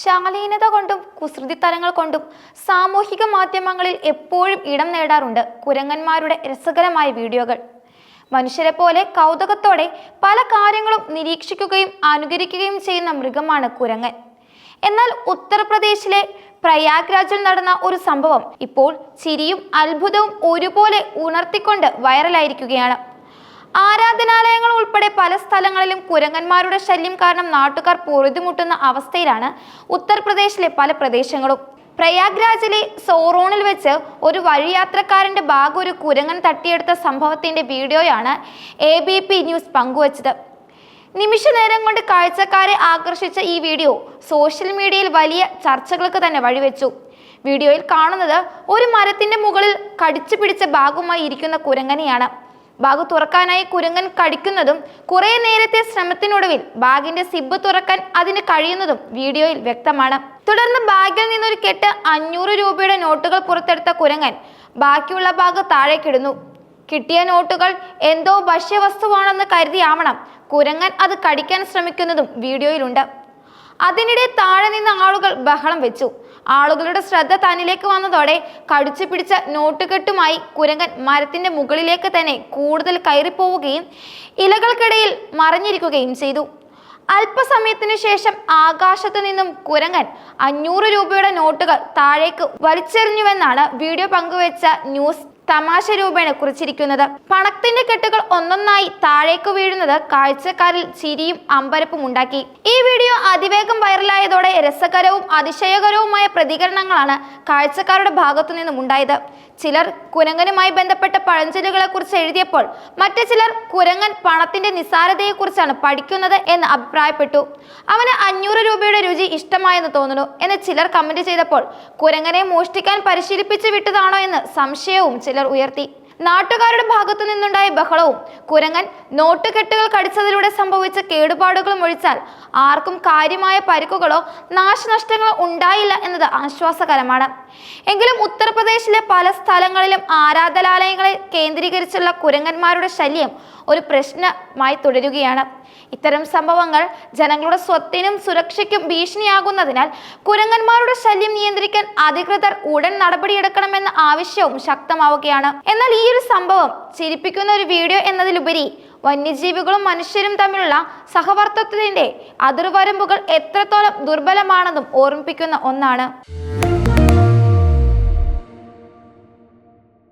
ശാലീനത കൊണ്ടും കുസൃതിത്തരങ്ങൾ കൊണ്ടും സാമൂഹിക മാധ്യമങ്ങളിൽ എപ്പോഴും ഇടം നേടാറുണ്ട് കുരങ്ങന്മാരുടെ രസകരമായ വീഡിയോകൾ. മനുഷ്യരെ പോലെ കൗതുകത്തോടെ പല കാര്യങ്ങളും നിരീക്ഷിക്കുകയും അനുകരിക്കുകയും ചെയ്യുന്ന മൃഗമാണ് കുരങ്ങൻ. എന്നാൽ ഉത്തർപ്രദേശിലെ പ്രയാഗ്രാജിൽ നടന്ന ഒരു സംഭവം ഇപ്പോൾ ചിരിയും അത്ഭുതവും ഒരുപോലെ ഉണർത്തിക്കൊണ്ട് വൈറലായിരിക്കുകയാണ്. ആരാധനാലയങ്ങൾ ഉൾപ്പെടെ പല സ്ഥലങ്ങളിലും കുരങ്ങന്മാരുടെ ശല്യം കാരണം നാട്ടുകാർ പൊറുതിമുട്ടുന്ന അവസ്ഥയിലാണ് ഉത്തർപ്രദേശിലെ പല പ്രദേശങ്ങളും. പ്രയാഗ്രാജിലെ സോറോണിൽ വെച്ച് ഒരു വഴിയാത്രക്കാരന്റെ ബാഗ് ഒരു കുരങ്ങൻ തട്ടിയെടുത്ത സംഭവത്തിന്റെ വീഡിയോയാണ് എ ബി പി ന്യൂസ് പങ്കുവച്ചത്. നിമിഷ നേരം കൊണ്ട് കാഴ്ചക്കാരെ ആകർഷിച്ച ഈ വീഡിയോ സോഷ്യൽ മീഡിയയിൽ വലിയ ചർച്ചകൾക്ക് തന്നെ വഴിവെച്ചു. വീഡിയോയിൽ കാണുന്നത് ഒരു മരത്തിന്റെ മുകളിൽ കടിച്ചു പിടിച്ച ബാഗുമായി ഇരിക്കുന്ന കുരങ്ങനെയാണ്. ബാഗ് തുറക്കാനായി കുരങ്ങൻ കടിക്കുന്നതും കുറെ നേരത്തെ ശ്രമത്തിനൊടുവിൽ ബാഗിന്റെ സിബ് തുറക്കാൻ അതിന് കഴിയുന്നതും വീഡിയോയിൽ വ്യക്തമാണ്. തുടർന്ന് ബാഗിൽ നിന്നൊരു കെട്ട് അഞ്ഞൂറ് രൂപയുടെ നോട്ടുകൾ പുറത്തെടുത്ത കുരങ്ങൻ ബാക്കിയുള്ള ബാഗ് താഴേക്കിടുന്നു കിട്ടിയ നോട്ടുകൾ എന്തോ ഭക്ഷ്യവസ്തുവാണെന്ന് കരുതിയാവണം കുരങ്ങൻ അത് കടിക്കാൻ ശ്രമിക്കുന്നതും വീഡിയോയിലുണ്ട്. അതിനിടെ താഴെ നിന്ന ആളുകൾ ബഹളം വെച്ചു. ആളുകളുടെ ശ്രദ്ധ തന്നിലേക്ക് വന്നതോടെ കടിച്ചു പിടിച്ച നോട്ടുകെട്ടുമായി കുരങ്ങൻ മരത്തിന്റെ മുകളിലേക്ക് തന്നെ കൂടുതൽ കയറിപ്പോവുകയും ഇലകൾക്കിടയിൽ മറിഞ്ഞിരിക്കുകയും ചെയ്തു. അല്പസമയത്തിനു ശേഷം ആകാശത്തു നിന്നും കുരങ്ങൻ അഞ്ഞൂറ് രൂപയുടെ നോട്ടുകൾ താഴേക്ക് വലിച്ചെറിഞ്ഞുവെന്നാണ് വീഡിയോ പങ്കുവച്ച ന്യൂസ് തമാശ രൂപേണ കുറിച്ചിരിക്കുന്നത്. പണത്തിന്റെ കെട്ടുകൾ ഒന്നൊന്നായി താഴേക്ക് വീഴുന്നത് കാഴ്ചക്കാരിൽ ചിരിയും അമ്പരപ്പും ഉണ്ടാക്കി. ഈ വീഡിയോ അതിവേഗം വൈറലായതോടെ രസകരവും അതിശയകരവുമായ പ്രതികരണങ്ങളാണ് കാഴ്ചക്കാരുടെ ഭാഗത്തു നിന്നും ഉണ്ടായത്. ചിലർ കുരങ്ങനുമായി ബന്ധപ്പെട്ട പഴഞ്ചൊല്ലുകളെ കുറിച്ച് എഴുതിയപ്പോൾ മറ്റു ചിലർ കുരങ്ങൻ പണത്തിന്റെ നിസ്സാരതയെക്കുറിച്ചാണ് പഠിക്കുന്നത് എന്ന് അഭിപ്രായപ്പെട്ടു. അവന് അഞ്ഞൂറ് രൂപയുടെ രുചി ഇഷ്ടമായെന്ന് തോന്നുന്നു എന്ന് ചിലർ കമന്റ് ചെയ്തപ്പോൾ കുരങ്ങനെ മോഷ്ടിക്കാൻ പരിശീലിപ്പിച്ചു വിട്ടതാണോ എന്ന് സംശയവും ചിലർ ഉയർത്തി. നാട്ടുകാരുടെ ഭാഗത്തു നിന്നുണ്ടായ ബഹളവും കുരങ്ങൻ നോട്ടുകെട്ടുകൾ കടിച്ചതിലൂടെ സംഭവിച്ച കേടുപാടുകളും ഒഴിച്ചാൽ ആർക്കും കാര്യമായ പരിക്കുകളോ നാശനഷ്ടങ്ങളോ ഉണ്ടായില്ല എന്നത് ആശ്വാസകരമാണ്. എങ്കിലും ഉത്തർപ്രദേശിലെ പല സ്ഥലങ്ങളിലും ആരാധനാലയങ്ങളെ കേന്ദ്രീകരിച്ചുള്ള കുരങ്ങന്മാരുടെ ശല്യം ഒരു പ്രശ്നമായി തുടരുകയാണ്. ഇത്തരം സംഭവങ്ങൾ ജനങ്ങളുടെ സ്വത്തിനും സുരക്ഷയ്ക്കും ഭീഷണിയാകുന്നതിനാൽ കുരങ്ങന്മാരുടെ ശല്യം നിയന്ത്രിക്കാൻ അധികൃതർ ഉടൻ നടപടിയെടുക്കണമെന്ന ആവശ്യവും ശക്തമാവുകയാണ്. എന്നാൽ ഈ ഒരു സംഭവം ചിരിപ്പിക്കുന്ന ഒരു വീഡിയോ എന്നതിലുപരി വന്യജീവികളും മനുഷ്യരും തമ്മിലുള്ള സഹവർത്തത്വത്തിന്റെ അതിർവരമ്പുകൾ എത്രത്തോളം ദുർബലമാണെന്നും ഓർമ്മിപ്പിക്കുന്ന ഒന്നാണ്.